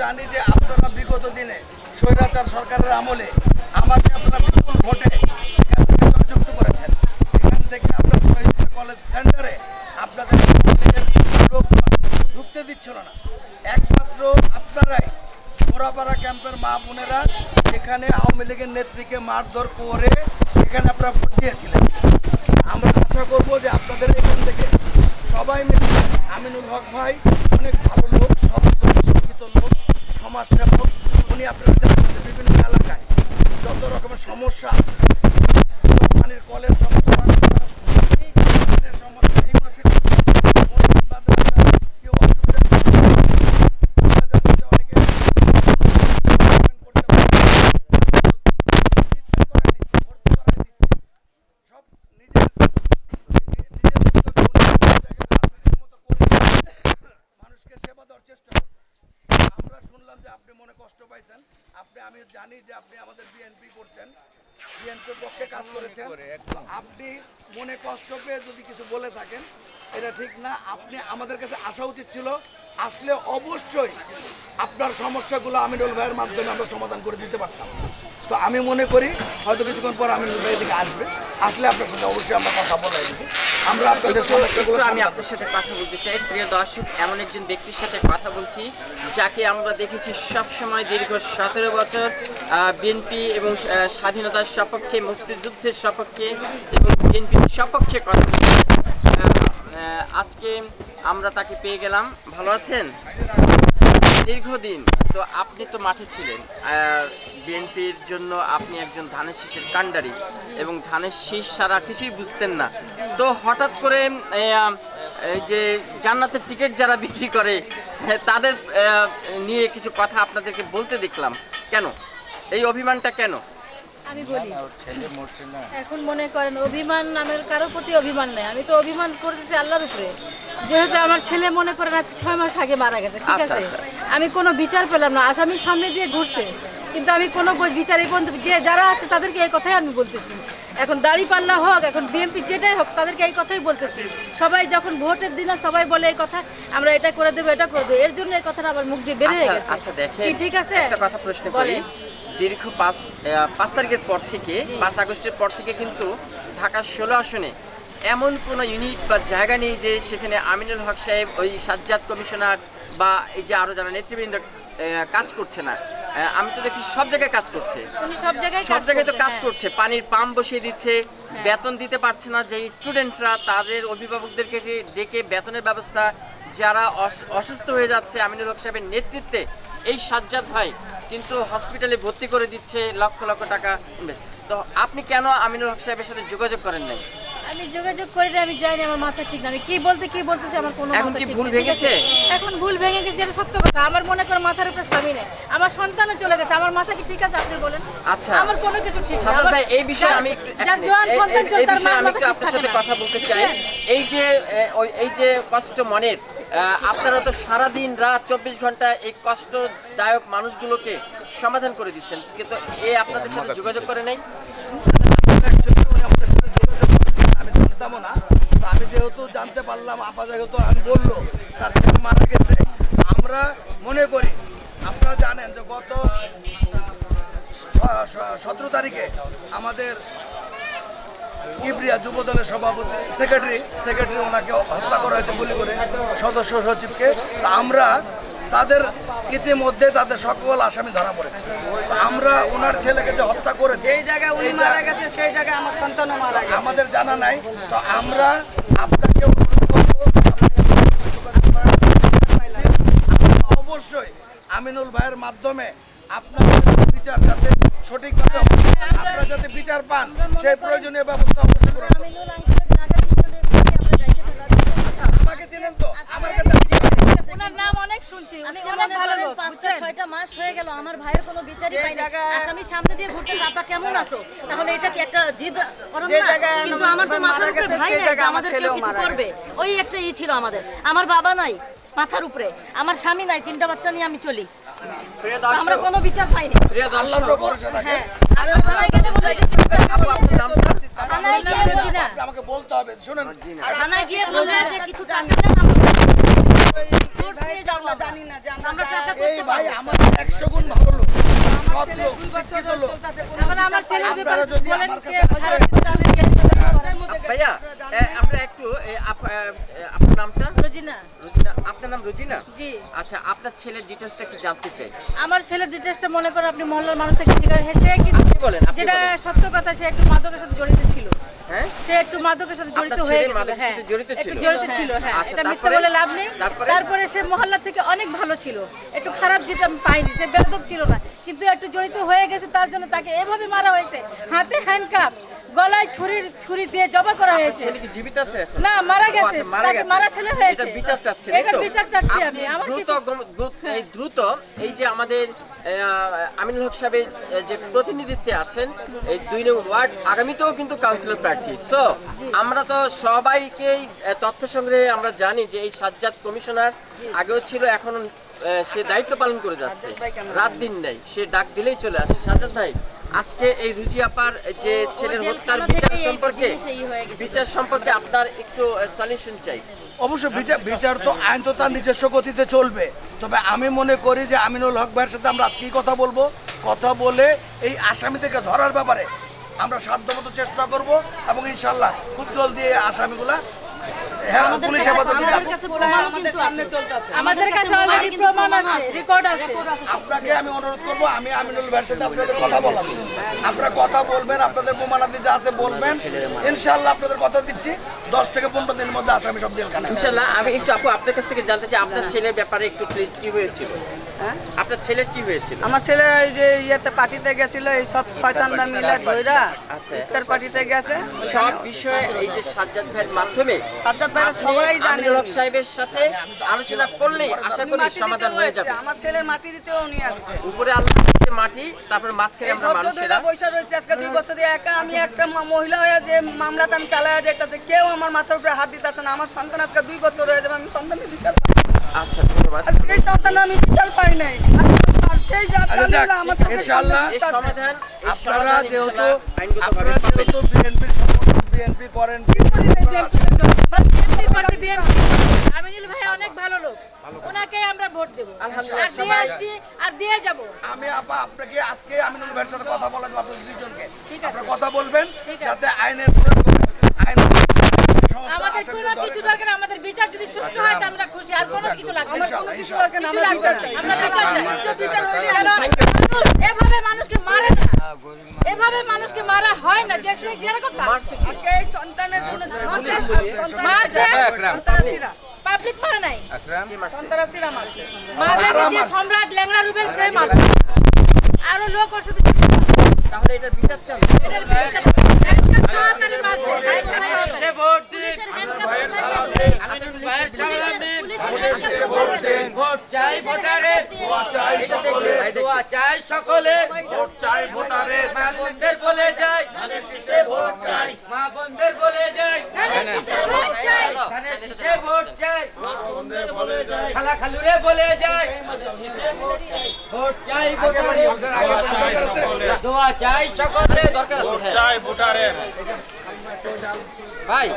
জানি যে আপনারা বিগত দিনে স্বৈরাচার সরকারের আমলে আমাকে আপনারা বিপুল ভোটে জয়যুক্ত করেছেন? এখান থেকে আপনার কলেজ সেন্টারে আপনাদের ঢুকতে দিচ্ছিল না। একমাত্র আপনারাই মোরাপাড়া ক্যাম্পের মা বোনেরা এখানে আওয়ামী লীগের নেত্রীকে মারধর করে এখানে আপনারা ভোট দিয়েছিলেন। আমরা আশা করব যে আপনাদের এখান থেকে সবাই মিলে আমিনুল হক ভাই অনেক ভালো লোক সব শিক্ষিত লোক সমাজসেবক উনি আপনারা বিভিন্ন এলাকায় যত রকমের সমস্যা পানির কলের সমস্যা পানির সমস্যা এগুলো সে মসজিদ, মাদ্রাসা, কেউ অসুবিধা আমরা জানি যে অনেকে করতে পারে না। ট্রিটমেন্ট করায় দিচ্ছে, ভর্তি করায় দিচ্ছে। সব নিজের নিজের উদ্যোগে উনি বিভিন্ন জায়গায় রাজনীতির মতো করে মানুষকে সেবা দেওয়ার চেষ্টা করছে আমরা শুনলাম যে আপনি মনে কষ্ট পাইছেন। আপনি আমি জানি যে আপনি আমাদের বিএনপি করতেন। বিএনপির পক্ষে কাজ করেছেন। আপনি মনে কষ্ট পেয়ে যদি কিছু বলে থাকেন এটা ঠিক না। আপনি আমাদের কাছে আসা উচিত ছিল। আসলে অবশ্যই আপনার সমস্যাগুলো আমিনুল ভাইয়ের মাধ্যমে আমরা সমাধান করে দিতে পারতাম। তো আমি মনে করি হয়তো কিছুক্ষণ পর আমিনুল ভাই এদিকে আসবে। আসলে আপনার সাথে অবশ্যই আমরা কথা বলাই দিব আমরা আপনাদের সমস্যাগুলো আমি আপনার সাথে কথা বলতে চাই। প্রিয় দর্শক এমন একজন ব্যক্তির সাথে কথা বলছি যাকে আমরা দেখেছি সব সময় দীর্ঘ সতেরো বছর বিএনপি এবং স্বাধীনতার সপক্ষে মুক্তিযুদ্ধের সপক্ষে এবং বিএনপির সপক্ষে কথা আজকে আমরা তাকে পেয়ে গেলাম। ভালো আছেন? দীর্ঘদিন তো আপনি তো মাঠে ছিলেন। বিএনপির জন্য আপনি একজন ধানের শীষের কাণ্ডারি এবং ধানের শীষ সারা কিছুই বুঝতেন না। তো হঠাৎ করে এই যে জান্নাতের টিকিট যারা বিক্রি করে তাদের নিয়ে কিছু কথা আপনাদেরকে বলতে দেখলাম। কেন? এই অভিমানটা কেন? আমি বলি এখন মনে করেন অভিমান নামের কারও প্রতি অভিমান নেই। আমি তো অভিমান করতেছি আল্লাহর উপরে। যেহেতু আমার ছেলে মনে করেন আজকে ছয় মাস আগে মারা গেছে ঠিক আচ্ছা, আছে? আচ্ছা। আমি কোনো বিচার পেলাম না। আসামির সামনে দিয়ে ঘুরছে। কিন্তু আমি কোনো বিচার যে যারা আছে তাদেরকে এই কথাই আমি বলতেছি। এখন দাড়ি পাল্লা হোক এখন বিএনপি যেটাই হোক তাদেরকে এই কথাই বলতেছি। সবাই যখন ভোটের দিনে সবাই বলে এই কথা আমরা এটা করে দেবো এটা করে দেবো। এর জন্য এই কথাটা আমার মুখ দিয়ে বের হয়ে আচ্ছা, গেছে। আচ্ছা দেখেন ঠিক আছে? একটা কথা প্রশ্ন করি। দীর্ঘ পাঁচ পাঁচ তারিখের পর থেকে পাঁচ আগস্টের পর থেকে কিন্তু ঢাকার ষোলো আসনে এমন কোনো ইউনিট বা জায়গা নেই যে সেখানে আমিনুল হক সাহেব ওই সাজ্জাদ কমিশনার বা এই যে আরও যারা নেতৃবৃন্দ কাজ করছে না। আমি তো দেখছি সব জায়গায় কাজ করছে। সব জায়গায় সব জায়গায় তো কাজ হ্যাঁ। করছে পানির পাম্প বসিয়ে দিচ্ছে বেতন দিতে পারছে না যে স্টুডেন্টরা তাদের অভিভাবকদেরকে ডেকে বেতনের ব্যবস্থা যারা অসুস্থ হয়ে যাচ্ছে আমিনুল হক সাহেবের নেতৃত্বে এই সাজ্জাদ ভাই কিন্তু হসপিটালে ভর্তি করে দিচ্ছে লক্ষ লক্ষ টাকা তো আপনি কেন আমিনুল হক সাহেবের সাথে যোগাযোগ করেন নাই? আমি যোগাযোগ করি না, আমি যাইনি আমার মাথা ঠিক না। আমি কি বলতে কি বলতেছি আমার কোনো এখন কি ভুল নেই, ঠিক আছে? ভেঙেছে? এখন ভুল ভেঙে গেছে এটা সত্য কথা। আমার মনে করে মাথার উপরে স্বামী নেই। আমার সন্তানও চলে গেছে। আমার মাথা কি ঠিক আছে আপনি বলেন? আচ্ছা। আমার কোনো কিছু ঠিক না ভাই এই বিষয়ে আমি একটু যার জোয়ান সন্তান চলে তার বিষয়ে আমি একটু আপনার সাথে কথা বলতে চাই। এই যে ওই- এই যে কষ্ট মনের আপনারা তো সারা দিন রাত চব্বিশ ঘণ্টা এই কষ্টদায়ক মানুষগুলোকে সমাধান করে দিচ্ছেন। কিন্তু এ আপনাদের সাথে যোগাযোগ করে নাই Actually উনি আমাদের সাথে যোগাযোগ জানতামও না। তো আমি যেহেতু জানতে পারলাম, আপা যেহেতু আমি বলল, তার মারা গেছে। আমরা মনে করি, আপনারা জানেন যে গত সতেরো তারিখে আমাদের কিবরিয়া যুব দলের সভাপতি, সেক্রেটারি সেক্রেটারি ওনাকে হত্যা করা হয়েছে গুলি করে সদস্য সচিবকে। আমরা তাদের ইতিমধ্যে তাদের সকল আসামি ধরা পড়েছে। তো আমরা ওনার ছেলেকে যে হত্যা করেছে যেই জায়গায় উনি মারা গেছে সেই জায়গায় আমার সন্তানও মারা গেছে। আমাদের জানা নাই। তো আমরা আপনাকে অনুরোধ করব আপনারা অবশ্যই আমিনুল ভাইয়ের মাধ্যমে আপনার বিচার যাতে সঠিকভাবে আপনারা যাতে বিচার পান সেই প্রয়োজনীয় ব্যবস্থা অবশ্যই করুন। আমাকে চিনেন তো? আমার কাছে অনেক শুনছি অনেক ভালো লোক পাঁচটা ছয়টা মাস হয়ে গেল আমার ভাইয়ের কোনো বিচারই যে পাই না জায়গায়- আসামি সামনে দিয়ে ঘুরতে আপা কেমন আছো? তাহলে এটা কি একটা জিদ করেন না? কিন্তু আমার তো মাথার উপরে ভাই নাই আমার আমাদের কেউ কিছু করবে? ওই একটা ই ছিল আমাদের। আমার বাবা নাই মাথার উপরে। আমার স্বামী নাই তিনটা বাচ্চা নিয়ে আমি চলি। আমরা কোনো বিচার পাইনি। হ্যাঁ। বলে না। আমাকে বলতে হবে। শুনেন। থানায় গিয়ে বললে যে কিছু টাকা আমরা নিয়ে যাব আমরা জানি না আমরা টাকা এই ভাই আমাদের একশো গুণ ভালো লোক সৎ লোক শিক্ষিত লোক। এখন আমার ছেলের ব্যাপারে বলেন কে কাছে খারাপ ভাইয়া আমরা একটু আপনার নামটা? রোজিনা। রুজিনা আপনার নাম রুজিনা? জি। আচ্ছা আপনার ছেলের ডিটেলসটা একটু জানতে চাই। আমার ছেলের ডিটেলসটা মনে করে আপনি মহল্লার মানুষ থেকে জিজ্ঞাসা সে কিন্তু বলেন, যেটা সত্য কথা সে একটু মাদকের সাথে জড়িত ছিল। হ্যাঁ? সে একটু মাদকের সাথে জড়িত হয়ে গেছিল হ্যাঁ জড়িত ছিল? জড়িত ছিল হ্যাঁ আচ্ছা, এটা মিথ্যা তারপরে? বলে লাভ নেই। তারপরে? তারপরে সে মহল্লা থেকে অনেক ভালো ছিল একটু খারাপ যেটা আমি পাইনি সে বেদক ছিল না কিন্তু একটু জড়িত হয়ে গেছে তার জন্য তাকে এভাবে মারা হয়েছে হাতে হ্যান্ডকাপ গলায় ছুরির ছুরি দিয়ে জবা করা হয়েছে। জীবিত আছে না মারা গেছে। আচ্ছা, মারা গেছে। মারা ফেলে হয়েছে। বিচার চাচ্ছেন এটা বিচার চাচ্ছি আমি। আমার দ্রুত এই দ্রুত এই যে আমাদের আমিনুল হক সাহেবের যে প্রতিনিধিত্বে আছেন এই দুই নং ওয়ার্ড আগামীতেও কিন্তু কাউন্সিলর প্রার্থী। তো আমরা তো সবাইকেই তথ্য সংগ্রহে আমরা জানি যে এই সাজ্জাদ কমিশনার আগেও ছিল এখন সে দায়িত্ব পালন করে যাচ্ছে। রাত দিন নেই সে ডাক দিলেই চলে আসে। সাজ্জাদ ভাই আজকে এই রুজি আপার যে ছেলের হত্যার বিচার সম্পর্কে। বিচার সম্পর্কে আপনার একটু সলিউশন চাই। অবশ্য বিচার বিচার তো আইন তো তার নিজস্ব গতিতে চলবে। তবে আমি মনে করি যে আমিনুল হক ভাইয়ের সাথে আমরা আজকেই কথা বলব। কথা বলে এই আসামি থেকে ধরার ব্যাপারে আমরা সাধ্যমতো চেষ্টা করব এবং ইনশাল্লাহ খুব জলদি এই আসামিগুলা পুলিশ হেফাজতে আমাদের কাছে প্রমাণ কিন্তু আছে। আমাদের কাছে অলরেডি প্রমাণ আছে। রেকর্ড আছে। আপনাকে আমি অনুরোধ করব আমি আমিনুল ভাইয়ের সাথে আপনাদের কথা বলাবো আপনারা কথা বলবেন আপনাদের প্রমাণাদি যা আছে বলবেন। ইনশাল্লাহ আপনাদের কথা দিচ্ছি। দশ থেকে পনেরো দিনের মধ্যে আসামি সব জেলখানা ইনশাল্লাহ আমি একটু আপু আপনার কাছ থেকে জানতে চাই আপনার ছেলের ব্যাপারে একটু প্লিজ কি হয়েছিল? আপনার ছেলের কি হয়েছিল? আমার ছেলে এই যে ইয়েতে পার্টিতে গেছিল এই সব শয়তানরা মিলে ধইরা আচ্ছা। ইফতার পার্টিতে গেছে। সব বিষয়ে এই যে সাজ্জাদ ভাইয়ের মাধ্যমে সাজ্জাদ ভাইরা আপনি সবাই জানে আমিনুল হক সাহেবের সাথে আলোচনা করলেই আশা করি সমাধান হয়ে যাবে। আমার ছেলের মাটি দিতেও নিয়ে আসছে উপরে আল্লাহ মাটি তারপর মাঝখানে আমরা মানুষেরা বৈশা রয়েছে আজকে দুই বছর একা আমি একটা মহিলা হয়ে যে মামলাটা আমি চালায়া যাইতেছে কেউ আমার মাথার উপরে হাত দিতেছে না। আমার সন্তান আজকে দুই বছর হয়ে যাবে আমি সন্তানের বিচার আচ্ছা ধন্যবাদ। আজকে সন্তান আমি বিচার পাই নাই। সেই আচ্ছা, জানেন আপনারা যেহেতু আপনারা যেহেতু বিএনপির বিএনপি করেন আমিনুল ভাই অনেক ভালো লোক। ওনাকে আমরা ভোট দেবো। আর দিয়ে আসছি আর দিয়ে যাব। আমি আপা আপনাকে আজকে আমিনুল ভাইয়ের সাথে কথা বলা যাবে আপনাদের আছে। আপনারা কথা বলবেন ঠিক আছে। যাতে আইনের প্রয়োগ করে আইন সমস্ত আমাদের কোনো কিছু দরকার আমাদের বিচার যদি সুষ্ঠু হয় আমরা খুশি আর কোনো কিছু লাগবে না। কোনো কিছু দরকার না, আমরা বিচার চাই। আমরা বিচার চাই। বিচার বিচার হইলে এভাবে মানুষকে মারে না। এভাবে মানুষকে মারা হয় না। যে সে যেরকম মারছে আজকে এই সন্তানের জন্য মারছে? পাবলিক মারে নাই। কি মারছে? সন্তানাসীরা যে সম্রাট ল্যাংড়া রুবেল সে মারছে। আরও লোক ওর সাথে তাহলে এটা বিচার মারছে। ভোট চাই ভোটারের দোয়া চাই সকলের ভোট চাই ভোটারের মা বোনদের বলে যায় মা বোনদের বলে যায় ধানের শীষে ভোট চাই। খালা খালুরে বলে যায় ভোট চাই। ভোটারের দোয়া চাই সকলের দরকার আছে হ্যাঁ। ভাই।